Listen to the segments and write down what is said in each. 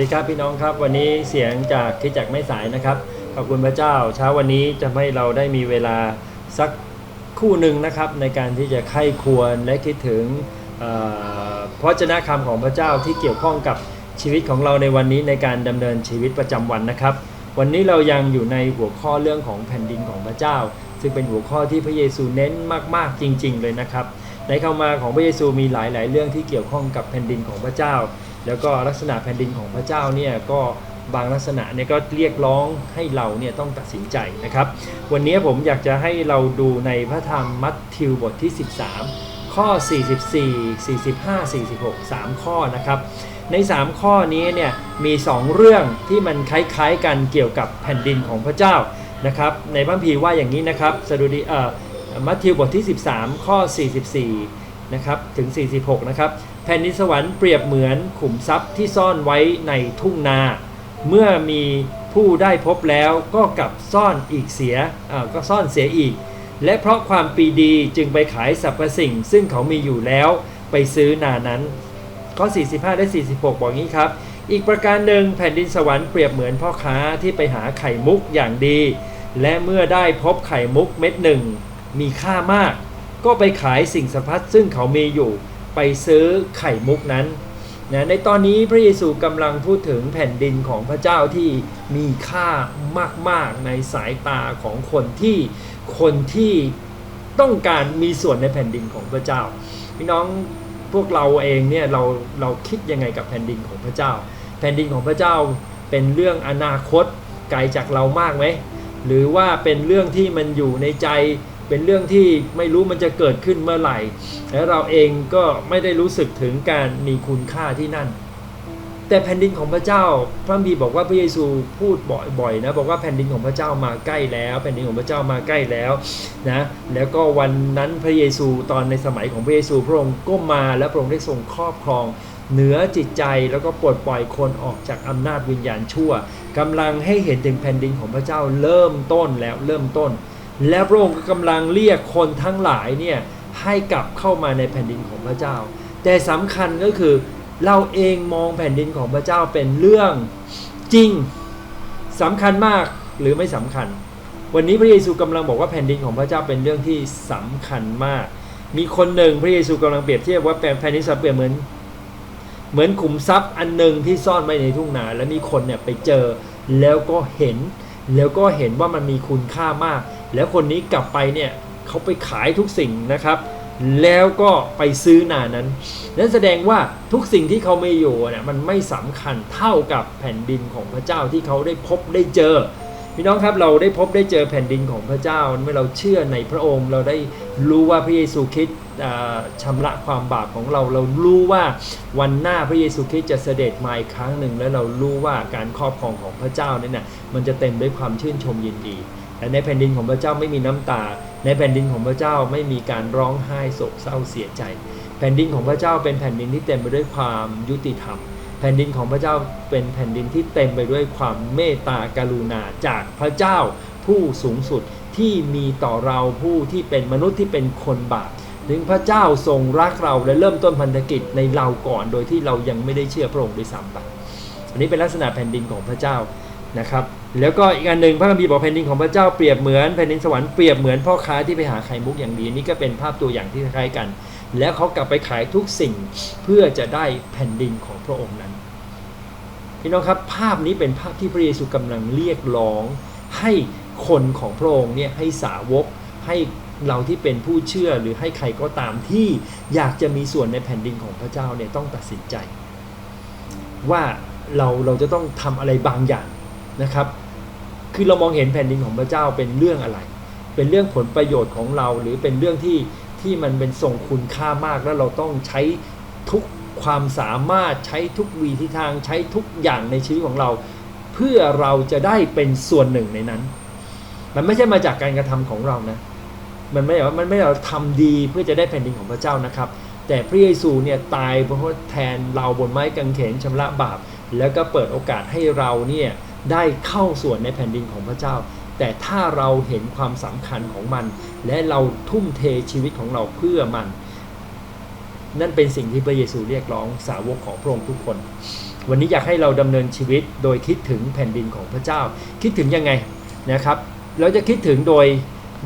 ดีครับพี่น้องครับ วันนี้เสียงจากคิดจักไม่สายนะครับ ขอบคุณพระเจ้า เช้าวันนี้จะให้เราได้มีเวลาสักคู่หนึ่งนะครับ ในการที่จะไข้ควรและคิดถึงพระเจนะคำของพระเจ้าที่เกี่ยวข้องกับชีวิตของเราในวันนี้ในการดำเนินชีวิตประจำวันนะครับ วันนี้เรายังอยู่ในหัวข้อเรื่องของแผ่นดินของพระเจ้า ซึ่งเป็นหัวข้อที่พระเยซูเน้นมากๆจริง ๆ เลยนะครับในคำมาของพระเยซูมีหลายๆ เรื่องที่เกี่ยวข้องกับแผ่นดินของพระเจ้า แล้วก็ลักษณะแผ่นดินของพระเจ้าเนี่ยก็บางลักษณะเนี่ยก็เรียกร้องให้เราเนี่ยต้องตัดสินใจนะครับ วันนี้ผมอยากจะให้เราดูในพระธรรมมัทธิวบทที่ 13 ข้อ 44 45 46 3 ข้อนะครับ ใน 3 ข้อนี้เนี่ยมี 2 เรื่องที่มันคล้ายๆกันเกี่ยวกับแผ่นดินของพระเจ้านะครับในพระคัมภีว่าอย่างนี้นะครับสดุดีเอ่อมัทธิวบทที่ 13 ข้อ 44นะครับถึง 46 นะครับ ผ่นดินสวรรค์เปรียบเหมือนขุมทรัพย์ที่ซ่อนไว้ในทุ่งนา เมื่อมีผู้ได้พบแล้วก็กลับซ่อนอีกเสียก็ซ่อนเสียอีก และเพราะความปีดีจึงไปขายสรรพสิ่ง ซึ่งเขามีอยู่แล้วไปซื้อนานั้น ข้อ 45 และ 46 บอกงี้ครับ อีกประการหนึ่งแผ่นดินสวรรค์เปรียบเหมือนพ่อค้าที่ไปหาไข่มุกอย่างดี และเมื่อได้พบไข่มุกเม็ดหนึ่งมีค่ามาก ก็ไปขายสิ่งสรรพัดซึ่งเขามีอยู่ ไปซื้อไข่มุกนั้นนะในตอนนี้พระเยซูกำลังพูดถึงแผ่นดินของพระเจ้าที่มีค่ามาก ๆ ในสายตาของคนที่คนที่ต้องการมีส่วนในแผ่นดินของพระเจ้า พี่น้องพวกเราเองเนี่ยเราเราคิดยังไงกับแผ่นดินของพระเจ้า แผ่นดินของพระเจ้าเป็นเรื่องอนาคตไกลจากเรามากไหมหรือว่าเป็นเรื่องที่มันอยู่ในใจ เป็นเรื่องที่ไม่รู้มันจะเกิดขึ้นเมื่อไหร่ และเราเองก็ไม่ได้รู้สึกถึงการมีคุณค่าที่นั่น แต่แผ่นดินของพระเจ้า พระบีบอกว่าพระเยซูพูดบ่อยๆนะบอกว่าแผ่นดินของพระเจ้ามาใกล้แล้ว แผ่นดินของพระเจ้ามาใกล้แล้วนะแล้วก็วันนั้นพระเยซูตอนในสมัยของพระเยซูพระองค์ก้มมาและพระองค์ได้ทรงครอบครองเหนือจิตใจแล้วก็ปลดปล่อยคนออกจากอำนาจวิญญาณชั่วกำลังให้เห็นถึงแผ่นดินของพระเจ้าเริ่มต้นแล้วเริ่มต้น แล้วพระองค์ก็กำลังเรียกคนทั้งหลายเนี่ยให้กลับเข้ามาในแผ่นดินของพระเจ้า แต่สำคัญก็คือเราเองมองแผ่นดินของพระเจ้าเป็นเรื่องจริงสำคัญมากหรือไม่สำคัญ วันนี้พระเยซูกำลังบอกว่าแผ่นดินของพระเจ้าเป็นเรื่องที่สำคัญมาก มีคนหนึ่งพระเยซูกำลังเปรียบเทียบว่าแผ่นดินสวรรค์เปรียบเหมือนเหมือนขุมทรัพย์อันหนึ่งที่ซ่อนไว้ในทุ่งนาแล้วมีคนเนี่ยไปเจอแล้วก็เห็น แล้วก็เห็นว่ามันมีคุณค่ามาก แล้วคนนี้กลับไปเนี่ยเขาไปขายทุกสิ่งนะครับ แล้วก็ไปซื้อนานั้น นั่นแสดงว่าทุกสิ่งที่เขาไม่อยู่เนี่ยมันไม่สำคัญเท่ากับแผ่นดินของพระเจ้าที่เขาได้พบได้เจอพี่น้องครับเราได้พบได้เจอแผ่นดินของพระเจ้าเมื่อเราเชื่อในพระองค์ เราได้รู้ว่าพระเยซูคริสต์ชำระความบาปของเราเรารู้ว่าวันหน้าพระเยซูคริสต์จะเสด็จมาอีกครั้งหนึ่ง แล้วเรารู้ว่าการครอบครองของพระเจ้าเนี่ยนะมันจะเต็มด้วยความชื่นชมยินดี แต่ในแผ่นดินของพระเจ้าไม่มีน้ำตา ในแผ่นดินของพระเจ้าไม่มีการร้องไห้โศกเศร้าเสียใจ แผ่นดินของพระเจ้าเป็นแผ่นดินที่เต็มไปด้วยความยุติธรรม แผ่นดินของพระเจ้าเป็นแผ่นดินที่เต็มไปด้วยความเมตตากรุณาจากพระเจ้าผู้สูงสุดที่มีต่อเราผู้ที่เป็นมนุษย์ที่เป็นคนบาปถึงพระเจ้าทรงรักเราและเริ่มต้นพันธกิจในเราก่อนโดยที่เรายังไม่ได้เชื่อพระองค์ด้วยซ้ำไปอันนี้เป็นลักษณะแผ่นดินของพระเจ้านะครับ แล้วก็อีกอันหนึ่งพระคัมภีร์บอกแผ่นดินของพระเจ้าเปรียบเหมือนแผ่นดินสวรรค์เปรียบเหมือนพ่อค้าที่ไปหาไข่มุกอย่างดีนี่ก็เป็นภาพตัวอย่างที่คล้ายกัน แล้วเขากลับไปขายทุกสิ่งเพื่อจะได้แผ่นดินของพระองค์นั้นพี่น้องครับภาพนี้เป็นภาพที่พระเยซูกำลังเรียกร้อง ให้คนของพระองค์เนี่ยให้สาวกให้เราที่เป็นผู้เชื่อหรือให้ใครก็ตามที่อยากจะมีส่วนในแผ่นดินของพระเจ้าเนี่ยต้องตัดสินใจ ว่าเราเราจะต้องทำอะไรบางอย่างนะครับ คือเรามองเห็นแผ่นดินของพระเจ้าเป็นเรื่องอะไร เป็นเรื่องผลประโยชน์ของเรา หรือเป็นเรื่องที่ที่มันเป็นส่งคุณค่ามากแล้วเราต้องใช้ทุกความสามารถใช้ทุกวีทิทางใช้ทุกอย่างในชีวิตของเรา เพื่อเราจะได้เป็นส่วนหนึ่งในนั้น มันไม่ใช่มาจากการกระทำของเรานะ มันไม่ใช่ว่ามันไม่ได้เราทำดีเพื่อจะได้แผ่นดินของพระเจ้านะครับ แต่พระเยซูเนี่ยตายเพราะแทนเราบนไม้กางเขนชำระบาป แล้วก็เปิดโอกาสให้เราเนี่ย ได้เข้าส่วนในแผ่นดินของพระเจ้า แต่ถ้าเราเห็นความสำคัญของมัน และเราทุ่มเทชีวิตของเราเพื่อมัน นั่นเป็นสิ่งที่พระเยซูเรียกร้องสาวกของพระองค์ทุกคน วันนี้อยากให้เราดำเนินชีวิตโดยคิดถึงแผ่นดินของพระเจ้า คิดถึงยังไงนะครับ เราจะคิดถึงโดย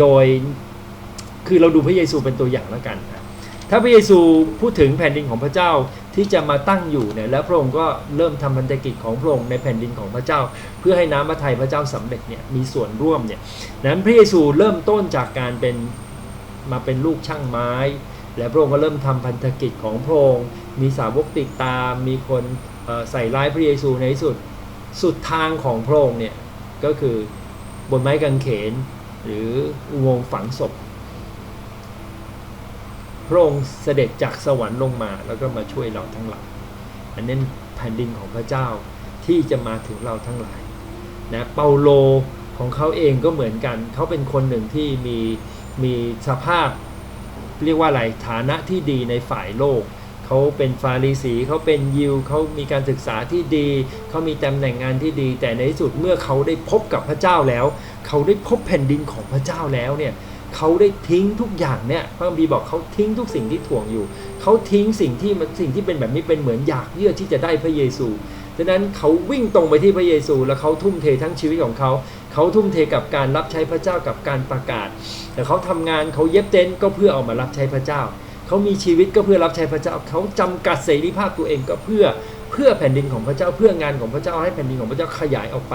โดยคือเราดูพระเยซูเป็นตัวอย่างแล้วกัน ถ้าพระเยซูพูดถึงแผ่นดินของพระเจ้า ที่จะมาตั้งอยู่เนี่ยแล้วพระองค์ก็เริ่มทำพันธกิจของพระองค์ในแผ่นดินของพระเจ้า เพื่อให้น้ำพระทัยพระเจ้าสำเร็จเนี่ยมีส่วนร่วมเนี่ยนั้นพระเยซูเริ่มต้นจากการเป็นมาเป็นลูกช่างไม้ และพระองค์ก็เริ่มทำพันธกิจของพระองค์มีสาวกติดตาม มีคนใส่ร้ายพระเยซูในที่สุดสุดทางของพระองค์เนี่ยก็คือบนไม้กางเขนหรืออุโมงค์ฝังศพ ระองค์เสด็จจากสวรรค์ลงมา แล้วก็มาช่วยเราทั้งหลายอันนั้นแผ่นดินของพระเจ้าที่จะมาถึงเราทั้งหลายนะเปาโลของเขาเองก็เหมือนกัน เขาเป็นคนหนึ่งที่มีมีสภาพ เรียกว่าอะไรฐานะที่ดีในฝ่ายโลก เขาเป็นฟาริสีเขาเป็นยิวเขามีการศึกษาที่ดี เขามีตำแหน่งงานที่ดี แต่ในที่สุดเมื่อเขาได้พบกับพระเจ้าแล้ว เขาได้พบแผ่นดินของพระเจ้าแล้วเนี่ยเเขาได้ทิ้งทุกอย่างเนี่ยพระคัมภีร์บอกเขาทิ้งทุกสิ่งที่ถ่วงอยู่ เขาทิ้งสิ่งที่มันสิ่งที่เป็นแบบนี้เป็นเหมือนอยากเยื่อที่จะได้พระเยซูดังนั้นเขาวิ่งตรงไปที่พระเยซู แล้วเขาทุ่มเททั้งชีวิตของเขา เขาทุ่มเทกับการรับใช้พระเจ้ากับการประกาศ แต่เขาทำงานเขาเย็บเต็นก็เพื่อเอามารับใช้พระเจ้า เขามีชีวิตก็เพื่อรับใช้พระเจ้า เขาจำกัดเสรีภาพตัวเองก็เพื่อเพื่อแผ่นดินของพระเจ้าเพื่องานของพระเจ้าให้แผ่นดินของพระเจ้าขยายออกไป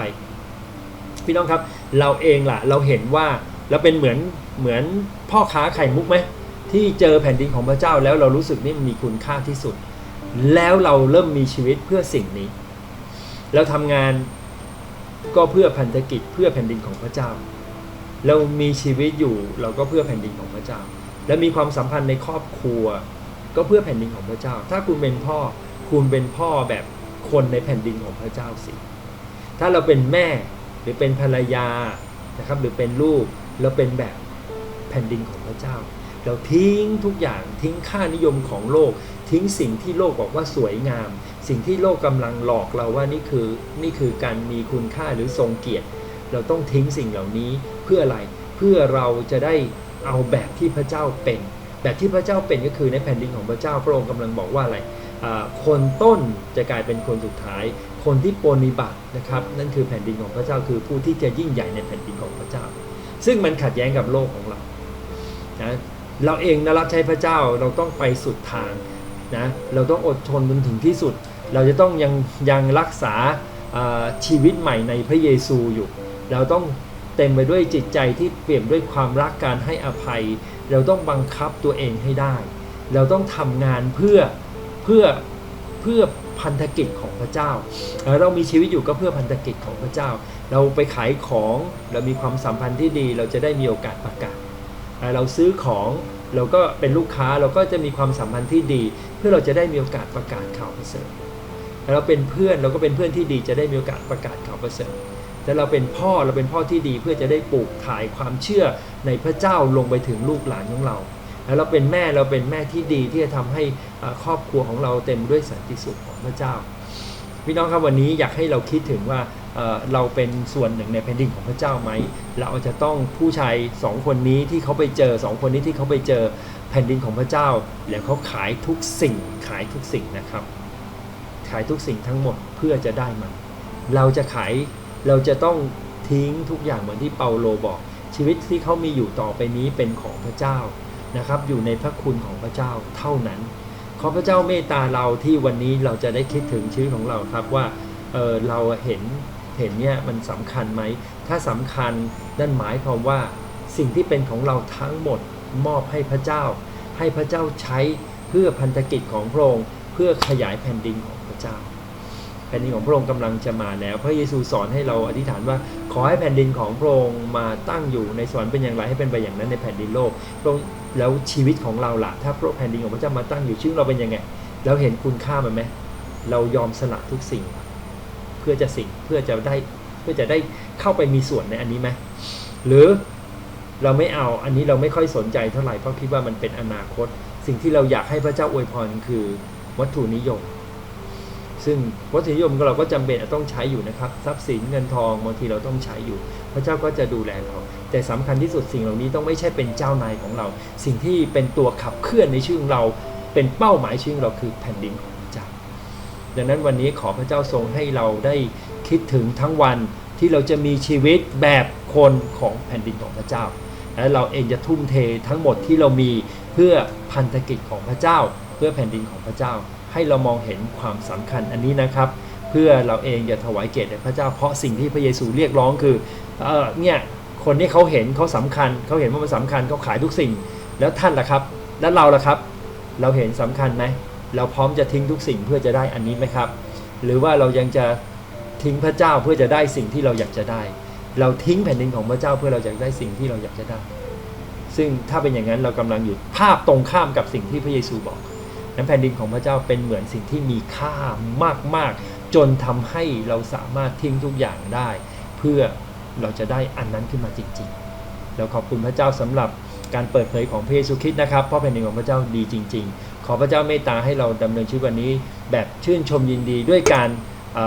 พี่น้องครับ เราเองล่ะเราเห็นว่าเราเป็นเหมือน เหมือนพ่อค้าไข่มุกไหมที่เจอแผ่นดินของพระเจ้าแล้วเรารู้สึกนี่มันมีคุณค่าที่สุด แล้วเราเริ่มมีชีวิตเพื่อสิ่งนี้เราทำงานก็เพื่อพันธกิจเพื่อแผ่นดินของพระเจ้า เรามีชีวิตอยู่เราก็เพื่อแผ่นดินของพระเจ้า และมีความสัมพันธ์ในครอบครัว ก็เพื่อแผ่นดินของพระเจ้า ถ้าคุณเป็นพ่อคุณเป็นพ่อแบบคนในแผ่นดินของพระเจ้าสิ ถ้าเราเป็นแม่หรือเป็นภรรยานะครับหรือเป็นลูกเราเป็นแบบ แผ่นดินของพระเจ้า เราทิ้งทุกอย่างทิ้งค่านิยมของโลก ทิ้งสิ่งที่โลกบอกว่าสวยงาม สิ่งที่โลกกำลังหลอกเราว่านี่คือนี่คือการมีคุณค่าหรือทรงเกียรติ เราต้องทิ้งสิ่งเหล่านี้เพื่ออะไรเพื่อเราจะได้เอาแบบที่พระเจ้าเป็น แบบที่พระเจ้าเป็นก็คือในแผ่นดินของพระเจ้าพระองค์กำลังบอกว่าอะไรคนต้นจะกลายเป็นคนสุดท้าย คนที่ปฏิบัตินะครับนั่นคือแผ่นดินของพระเจ้าคือผู้ที่จะยิ่งใหญ่ในแผ่นดินของพระเจ้า ซึ่งมันขัดแย้งกับโลกของเรา นะเราเองนะรับใช้พระเจ้าเราต้องไปสุดทางนะเราต้องอดทนจนถึงที่สุด เราจะต้องยังยังรักษาชีวิตใหม่ในพระเยซูอยู่ เราต้องเต็มไปด้วยจิตใจที่เปลี่ยนด้วยความรักการให้อภัย เราต้องบังคับตัวเองให้ได้ เราต้องทำงานเพื่อเพื่อเพื่อพันธกิจของพระเจ้าเอ่อเรามีชีวิตอยู่ก็เพื่อพันธกิจของพระเจ้า เราไปขายของเรามีความสัมพันธ์ที่ดี เราจะได้มีโอกาสประกาศ เราซื้อของเราก็เป็นลูกค้าเราก็จะมีความสัมพันธ์ที่ดี เพื่อเราจะได้มีโอกาสประกาศข่าวประเสริฐเราเป็นเพื่อนเราก็เป็นเพื่อนที่ดีจะได้มีโอกาสประกาศข่าวประเสริฐแต่เราเป็นพ่อเราเป็นพ่อที่ดีเพื่อจะได้ปลูกถ่ายความเชื่อในพระเจ้าลงไปถึงลูกหลานของเรา แล้วเราเป็นแม่เราเป็นแม่ที่ดีที่จะทำให้ครอบครัวของเราเต็มด้วยสันติสุขของพระเจ้าพี่น้องครับวันนี้อยากให้เราคิดถึงว่า เราเป็นส่วนหนึ่งในแผ่นดินของพระเจ้าไหม เราจะต้องผู้ชายสองคนนี้ที่เขาไปเจอสองคนนี้ที่เขาไปเจอแผ่นดินของพระเจ้า แล้วเขาขายทุกสิ่งขายทุกสิ่งนะครับ ขายทุกสิ่งทั้งหมดเพื่อจะได้มัน เราจะขายเราจะต้องทิ้งทุกอย่างเหมือนที่เปาโลบอก ชีวิตที่เขามีอยู่ต่อไปนี้เป็นของพระเจ้านะครับอยู่ในพระคุณของพระเจ้าเท่านั้น ขอพระเจ้าเมตตาเราที่วันนี้เราจะได้คิดถึงชีวิตของเราครับว่าเเราเห็น เห็นเนี่ยมันสำคัญไหม ถ้าสำคัญนั่นหมายความว่าสิ่งที่เป็นของเราทั้งหมดมอบให้พระเจ้า ให้พระเจ้าใช้เพื่อพันธกิจของพระองค์เพื่อขยายแผ่นดินของพระเจ้า แผ่นดินของพระองค์กำลังจะมาแล้ว พระเยซูสอนให้เราอธิษฐานว่าขอให้แผ่นดินของพระองค์มาตั้งอยู่ในสวรรค์เป็นอย่างไรให้เป็นไปอย่างนั้นในแผ่นดินโลกพระองค์แล้วชีวิตของเราล่ะ ถ้าพระแผ่นดินของพระเจ้ามาตั้งอยู่ชีวิตเราเป็นยังไงเราเห็นคุณค่ามันไหมเรายอมสละทุกสิ่ง เพื่อจะสิ่งเพื่อจะได้เพื่อจะได้เข้าไปมีส่วนในอันนี้ไหมหรือเราไม่เอาอันนี้เราไม่ค่อยสนใจเท่าไหร่เพราะคิดว่ามันเป็นอนาคต สิ่งที่เราอยากให้พระเจ้าอวยพรคือวัตถุนิยม ซึ่งวัตถุนิยมเราก็จำเป็นต้องใช้อยู่นะครับ ทรัพย์สินเงินทองบางทีเราต้องใช้อยู่ พระเจ้าก็จะดูแลเรา แต่สำคัญที่สุดสิ่งเหล่านี้ต้องไม่ใช่เป็นเจ้านายของเรา สิ่งที่เป็นตัวขับเคลื่อนในชีวิตของเรา เป็นเป้าหมายชีวของเราคือแผ่นดินของ ดังนั้นวันนี้ขอพระเจ้าทรงให้เราได้คิดถึงทั้งวันที่เราจะมีชีวิตแบบคนของแผ่นดินของพระเจ้า และเราเองจะทุ่มเททั้งหมดที่เรามีเพื่อพันธกิจของพระเจ้า เพื่อแผ่นดินของพระเจ้า ให้เรามองเห็นความสำคัญอันนี้นะครับ เพื่อเราเองจะถวายเกียรติแด่พระเจ้า เพราะสิ่งที่พระเยซูเรียกร้องคือเออเนี่ยคนที่เขาเห็นเขาสำคัญเขาเห็นว่ามันสำคัญเขาขายทุกสิ่ง แล้วท่านล่ะครับ แล้วเราล่ะครับ เราเห็นสำคัญไหม เราพร้อมจะทิ้งทุกสิ่งเพื่อจะได้อันนี้ไหมครับ หรือว่าเรายังจะทิ้งพระเจ้าเพื่อจะได้สิ่งที่เราอยากจะได้ เราทิ้งแผ่นดินของพระเจ้าเพื่อเราอยากได้สิ่งที่เราอยากจะได้ ซึ่งถ้าเป็นอย่างนั้นเรากำลังอยู่ภาพตรงข้ามกับสิ่งที่พระเยซูบอกนั้นแผ่นดินของพระเจ้าเป็นเหมือนสิ่งที่มีค่ามากๆ จนทำให้เราสามารถทิ้งทุกอย่างได้ เพื่อเราจะได้อันนั้นขึ้นมาจริงๆแล้วขอบคุณพระเจ้าสำหรับการเปิดเผยของพระเยซูคริสต์นะครับ เพราะแผ่นดินของพระเจ้าดีจริง ๆ ขอพระเจ้าเมตตาให้เราดำเนินชีวิตวันนี้ แบบชื่นชมยินดีด้วยการเ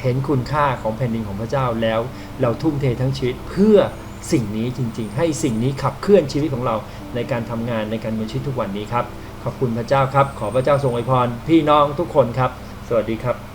เห็นคุณค่าของแผ่นดินของพระเจ้าแล้ว เราทุ่มเททั้งชีวิตเพื่อสิ่งนี้จริง ๆ ให้สิ่งนี้ขับเคลื่อนชีวิตของเราในการทำงานในการมีชีวิตทุกวันนี้ครับ ขอบคุณพระเจ้าครับ ขอพระเจ้าทรงอวยพรพี่น้องทุกคนครับ สวัสดีครับ